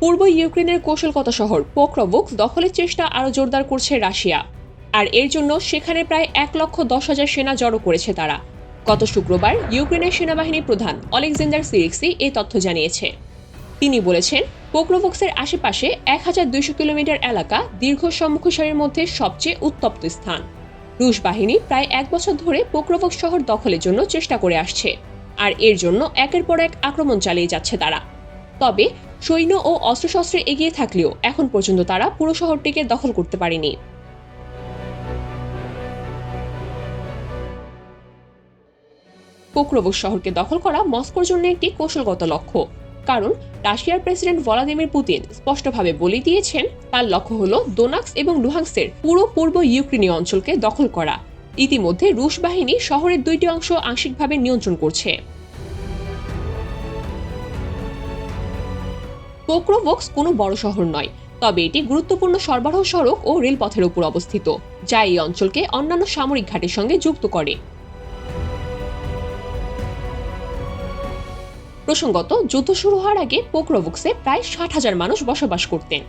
পূর্ব ইউক্রেনের কৌশলগত শহর পোক্রভুক্স দখলের চেষ্টা আরও জোরদার করছে রাশিয়া। আর এর জন্য সেখানে প্রায় এক লক্ষ দশ হাজার সেনা জড়ো করেছে তারা। গত শুক্রবার ইউক্রেনের সেনাবাহিনী প্রধান অলেকজান্ডার সিরিক্সি এই তথ্য জানিয়েছে। তিনি বলেছেন, পোক্রোভক্সের আশেপাশে এক হাজার দুইশো কিলোমিটার এলাকা দীর্ঘ সম্মুখসারির মধ্যে সবচেয়ে উত্তপ্ত স্থান। রুশ বাহিনী প্রায় এক বছর ধরে পোক্রোভক্স শহর দখলের জন্য চেষ্টা করে আসছে। আর এর জন্য একের পর এক আক্রমণ চালিয়ে যাচ্ছে তারা। তবে সৈন্য ও অস্ত্রশস্ত্রে এগিয়ে থাকলেও এখন পর্যন্ত তারা পুরো শহরটিকে দখল করতে পারেনি। পোক্রোভক্স শহরকে দখল করা মস্কোর জন্য একটি কৌশলগত লক্ষ্য। কারণ রাশিয়ার প্রেসিডেন্ট ভলাদিমির পুতিন স্পষ্টভাবে বলে দিয়েছেন, তার লক্ষ্য হল দোনাক্স এবং লুহাংসের পুরো পূর্ব ইউক্রেনীয় অঞ্চলকে দখল করা। ইতিমধ্যে রুশ বাহিনী শহরের দুইটি অংশ আংশিকভাবে নিয়ন্ত্রণ করছে। পোক্রোভক্স কোনো বড় শহর নয়, তবে এটি গুরুত্বপূর্ণ সরবরাহ সড়ক ও রেলপথের উপর অবস্থিত, যা এই অঞ্চলকে অন্যান্য সামরিক ঘাটের সঙ্গে যুক্ত করে। প্রসঙ্গত, যুদ্ধ শুরু হওয়ার আগে পোক্রোভক্সে প্রায় ষাট হাজার মানুষ বসবাস করতেন।